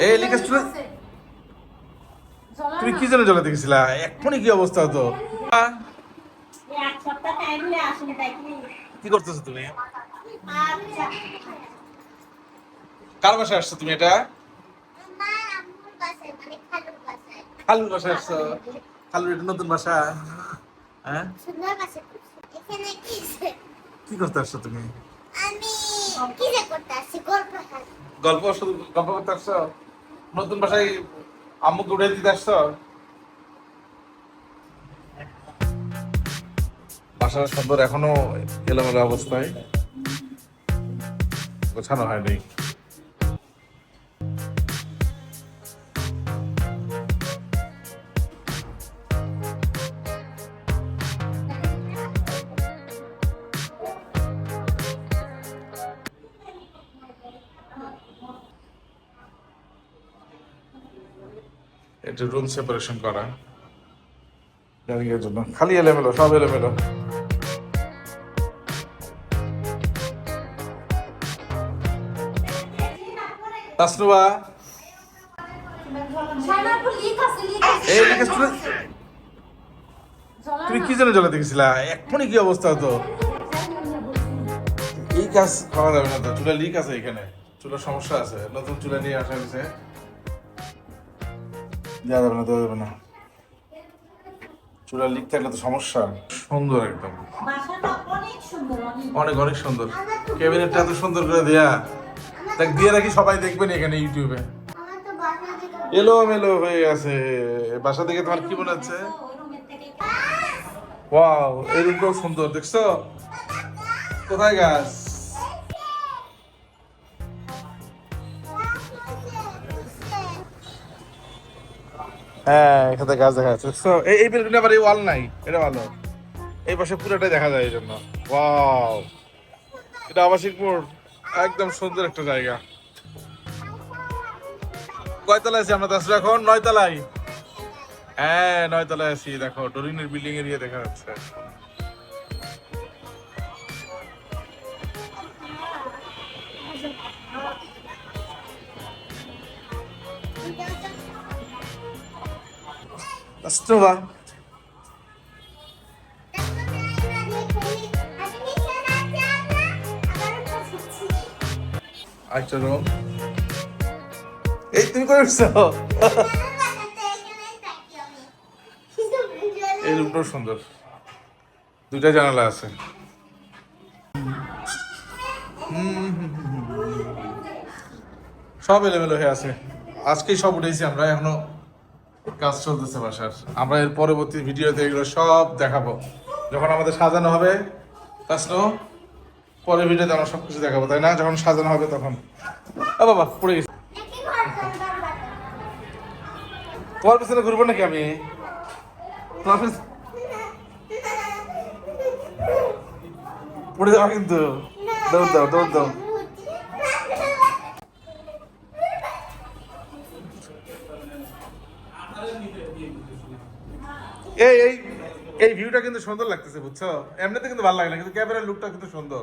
এ তুমি কি জন্য জগাতে গেছিলা এক্ষুনি কি অবস্থা হতো? কি? করতেছো তুমি? আচ্ছা কার বাসায় আসছো তুমি এটা? মানে খালুর বাসায়। আসছো? খালুর এটা নতুন বাসা? হ্যাঁ? সুন্দর বাসায় এখানে কি কি করতে আসছো তুমি? আমি গল্প শুধু গল্প করতে আসছো? নতুন বাসায় আম্মু উঠে দিতে আসছো? বাসার সুন্দর এখনও এলোমেলো অবস্থায়। গোছানো হয়নি। এটা রুম সেপারেশন করা। ডাইনিং জন্য। খালি এলোমেলো, সব এলোমেলো। তাসনুবা তুমি কি জন্য জগাতে গেছিলা এক্ষুনি কি অবস্থা হতো? কাজ করা যাবে না তো। চুলা লিক আছে এখানে। চুলার সমস্যা আছে। নতুন চুলা নিয়ে আসা হয়েছে। দেওয়া যাবে না, দেওয়া যাবে না। চুলা লিক থাকলে তো সমস্যা। সুন্দর একদম। অনেক অনেক সুন্দর। ক্যাবিনেটটা এত সুন্দর করে দেয়া। দেখ, দিয়ে রাখি সবাই দেখবেন এখানে ইউটিউবে এলো, মেলো হয়ে গেছে। বাসা থেকে তোমার কি মনে হচ্ছে? ওয়াও এই রুমটাও সুন্দর, দেখছ? কোথায় গাছ? হ্যাঁ এখানে গাছ দেখা যাচ্ছে। এই এই বিল্ডিংটা আবার এই ওয়াল নাই, এটা ভালো। এই পাশে পুরোটাই দেখা যায় এই জন্য ওয়াও এটা আবাসিকপুর একদম সুন্দর একটা জায়গা। কয়তলায় আছি আমরা তাছাড়া এখন? নয়তলায়? হ্যাঁ নয়তলায় আছি, দেখো, ডরিনের বিল্ডিং এর ইয়ে দেখা যাচ্ছে। Astuva. আচ্ছা রুম এই তুমি করে এই রুমটাও সুন্দর দুইটা জানালা আছে। সব এলোমেলো হয়ে আছে আজকেই সব উঠেছি আমরা, এখনও কাজ চলতেছে বাসার। আমরা এর পরবর্তী ভিডিওতে এগুলো সব দেখাবো। যখন আমাদের সাজানো হবে, তাসনো, পরের ভিডিওতে আমরা সব কিছু দেখাবো, তাই না? যখন সাজানো হবে তখন। ও বাবা, পড়ে গেছি। তোমার পেছনে ঘুরবো নাকি আমি? তোমার পেছনে পড়ে যাওয়া কিন্তু। দৌড় দাও দৌড় দাও। এই এই এই ভিউটা কিন্তু সুন্দর লাগতেছে, বুঝছ? এমনিতে কিন্তু ভালো লাগে না, কিন্তু ক্যামেরার লুকটা কিন্তু সুন্দর।